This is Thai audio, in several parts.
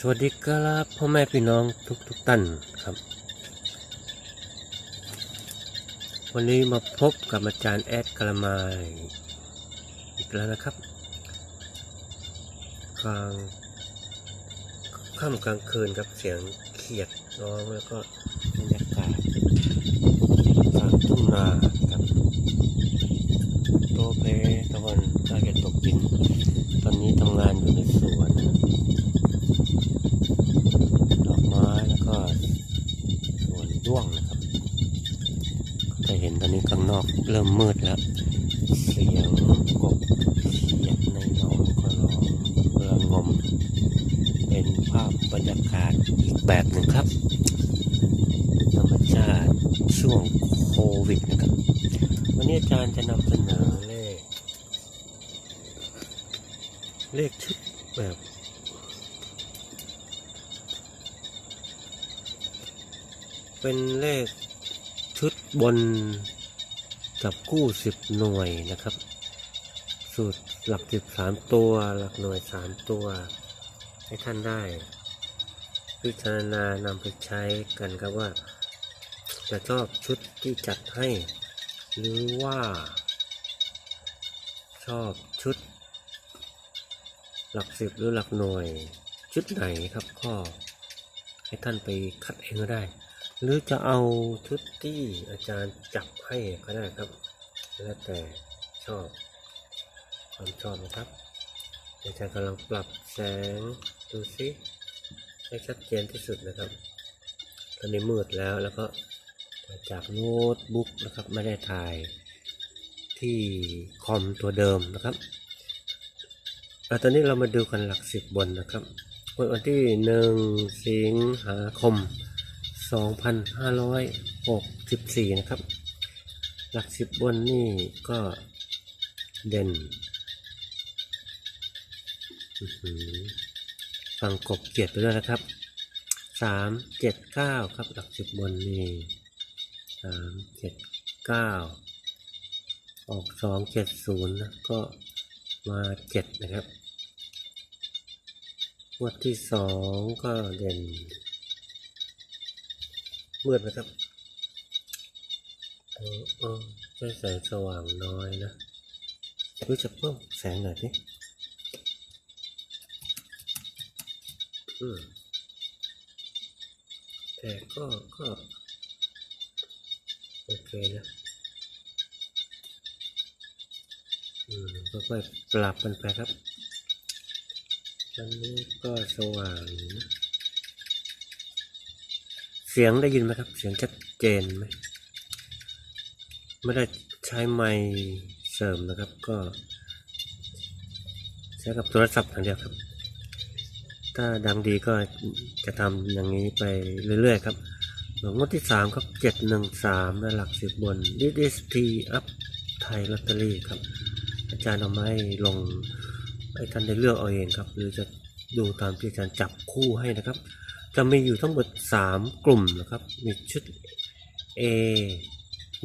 สวัสดีครับพ่อแม่พี่น้องทุกทุกๆท่านครับ วันนี้มาพบกับอาจารย์แอดกระมายอีกแล้วนะครับกลางค่ำกลางคืนครับเสียงเขียดร้องแล้วก็บรรยากาศกลางทุ่งนาครับโตเพตะวันใกล้จะตกดิน ตอนนี้ทำงานอยู่ในสวน ดอกไม้แล้วก็สวนร่วงนะครับก็จะเห็นตอนนี้ ข้างนอกเริ่มมืดแล้วเสียงกบเขียดในหนองก็ร้องระงม เป็นภาพบรรยากาศอีกแบบหนึ่งครับ ธรรมชาติช่วงโควิดนะครับ วันนี้อาจารย์จะนำเสนอเลข เลขชุดแบบเป็นเลขชุดบน จับกู้สิบหน่วยนะครับ สูตรหลักสิบสามตัว หลักหน่วยสามตัว ให้ท่านได้ พิจารณานำไปใช้กันครับว่า จะชอบชุดที่จัดให้ หรือว่า ชอบชุด หลักสิบหรือหลักหน่วย ชุดไหนครับข้อให้ท่านไปคัดเองก็ได้ หรือจะเอาชุดที่อาจารย์จับให้ก็ได้ครับ แล้วแต่ชอบความชอบนะครับอาจารย์กำลังปรับแสงดูสิให้ชัดเจนที่สุดนะครับ ตอนนี้มืดแล้วแล้วก็จากโน้ตบุ๊กนะครับไม่ได้ถ่ายที่คอมตัวเดิมนะครับอะตอนนี้เรามาดูกันหลักสิบบนนะครับวันวันที่หนึ่งสิงหาคม 2564 นะครับ หลักสิบบนนี่ก็เด่นอื้อหือฟังกบเกียรติไปด้วยนะครับสามเจ็ดเก้าครับหลักสิบบนนี่สามเจ็ดเก้าออกสองเจ็ดศูนย์นะก็มาเจ็ดนะครับงวดที่สองก็เด่น มืดนะครับเออเออใช้แสงสว่างน้อยนะรู้จะเพิ่มแสงหน่อยสิอืมแต่ก็ก็โอเคนะอืมค่อยๆปรับมันไปครับอันนี้ก็สว่างนะ สียงได้ยินไหมครับ เสียงชัดเจนไหมไม่ได้ใช้ไมค์เสริมนะครับ ก็ใช้กับโทรศัพท์อย่างเดียวครับ ถ้าดังดีก็จะทำอย่างนี้ไปเรื่อยๆครับงวดที่สามครับเจ็ดหนึ่งสามและหลักสิบบนดิดิสทีอัพไทยลอตเตอรี่ครับ อาจารย์เอาไม้ลงให้ท่านได้เลือกเอาเองครับ หรือจะดูตามที่อาจารย์จับคู่ให้นะครับ จะมีอยู่ทั้งหมดสามกลุ่มนะครับ มีชุด A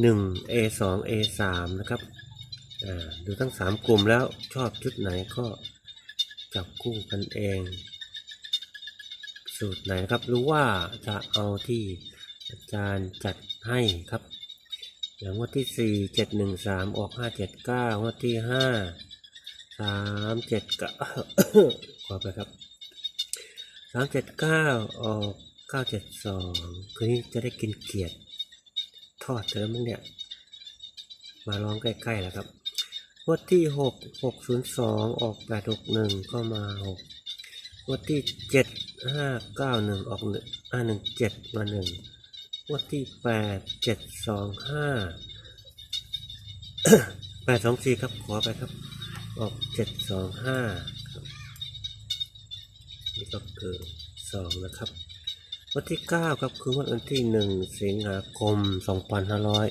หนึ่ง A สอง A สามนะครับดูทั้งสามกลุ่มแล้วชอบชุดไหนก็จับคู่กันเอง สูตรไหนครับรู้ว่าจะเอาที่อาจารย์จัดให้ครับ อย่างงวดที่สี่เจ็ดหนึ่งสามออกห้าเจ็ดเก้างวดที่ห้าสามเจ็ดเก้าขอไปครับ สามเจ็ดเก้าออกเก้าเจ็ดสองคืนนี้จะได้กินเกียรติทอดเจอมั้งเนี่ย มาร้องใกล้ๆแล้วครับงวดที่หกหกศูนย์สองออกแปดหกหนึ่งก็มาหกงวดที่เจ็ดห้าเก้าหนึ่งออกหนึ่งห้าหนึ่งเจ็ดมาหนึ่งงวดที่แปดเจ็ดสองห้าแปดสองสี่ครับขอไปครับ ออกเจ็ดสองห้า ครับนี่ก็คือสองนะครับ วันที่เก้าครับคือวันที่หนึ่งสิงหาคมสองพันห้าร้อย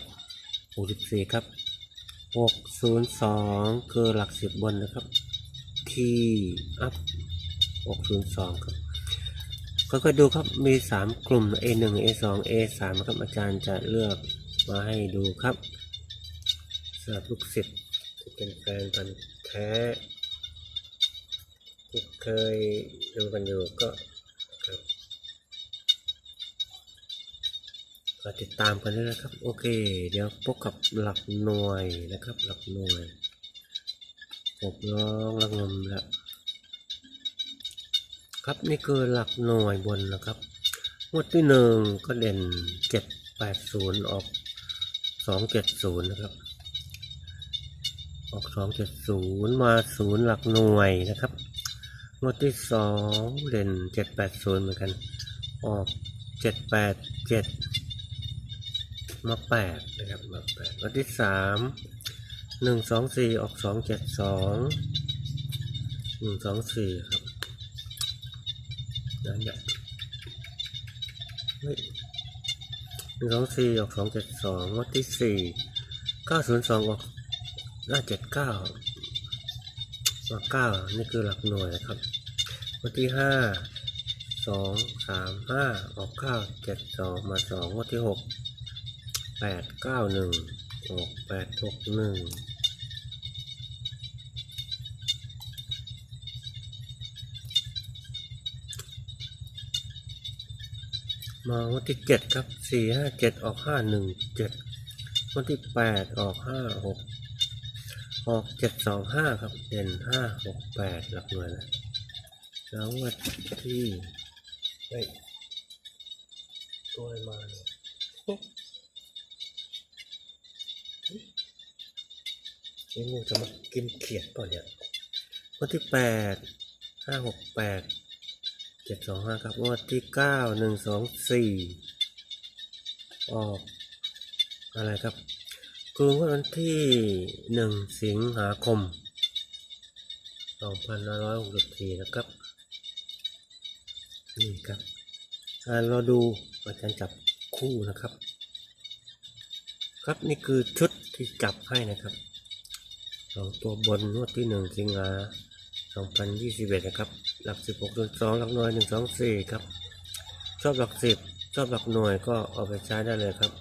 หกสิบสี่ครับหกศูนย์สองคือหลักสิบบนนะครับ ที่อัพหกศูนย์สองครับค่อยๆดูครับมีสามกลุ่ม A หนึ่ง A สอง A สามครับอาจารย์จะเลือกมาให้ดูครับสำหรับลูกศิษย์ที่เป็นแฟนพันธุ์แท้ เคยดูกันอยู่ก็กติดตามกันด้วยนะครับ โอเค เดี๋ยวพบกับหลักหน่วยนะครับ หลักหน่วยผมร้องระงมละครับนี่คือหลักหน่วยบนนะครับงวดที่หนึ่งก็เด่นเจ็ดแปดศูนย์ออกสองเจ็ดศูนย์นะครับ ออกสองเจ็ดศูนย์มาศูนย์หลักหน่วยนะครับ งวดที่สองเด่นเจ็ดแปดศูนย์เหมือนกัน ออกเจ็ดแปดเจ็ดมาแปดนะครับมาแปดงวดที่สามหนึ่งสองสี่ออกสองเจ็ดสองหนึ่งสองสี่ครับนั่นแหละเฮ้ยหนึ่งสองสี่ออกสองเจ็ดสองงวดที่สี่เก้าศูนย์สองออกหน้าเจ็ดเก้า มาเก้านี่คือหลักหน่วยนะครับวันที่ห้าสองสามห้าออกเก้าเจ็ดสองมาสองวันที่หกแปดเก้าหนึ่งออกแปดหกหนึ่งมาวันที่เจ็ดครับสี่ห้าเจ็ดออกห้าหนึ่งเจ็ดวันที่แปดออกห้าหก ออกเจ็ดสองห้าครับเด่นห้าหกแปดหลักหน่วยนะแล้ววันที่เฮ้ยตัวไรมาเนี่ยเฮ้งูจะมากินเขียดก่อนเนี่ยวันที่แปดห้าหกแปดเจ็ดสองห้าครับงวันที่เก้าหนึ่งสองสี่ออกอะไรครับ คือวันที่หนึ่งสิงหาคมสองพันะครับ นี่ครับเราดูอาจารย์จับคู่นะครับ ครับนี่คือชุดที่จับให้นะครับสองตัวบนงวดที่หนึ่งสิงหาสองพันะครับ หลักสิบหกสองหลักหน่วยหนึ่งสองสี่ครับ ชอบหลักสิบชอบหลักหน่วยก็เอาไปใช้ได้เลยครับ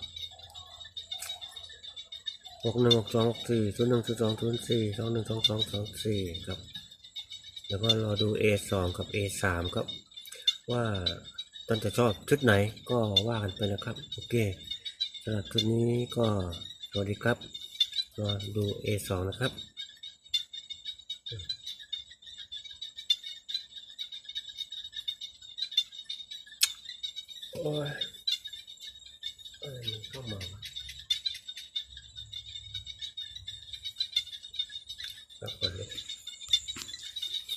หกหนึ่งหกสองหกสี่ศูนย์หนึ่งศูนย์สองศูนย์สี่สองหนึ่งสองสองสองสี่ครับ แล้วก็รอดู A สองกับ A สามครับ ว่าต้นจะชอบชุดไหนก็ว่ากันไปนะครับ โอเคสำหรับชุดนี้ก็สวัสดีครับรอดู A สองนะครับโอ้ย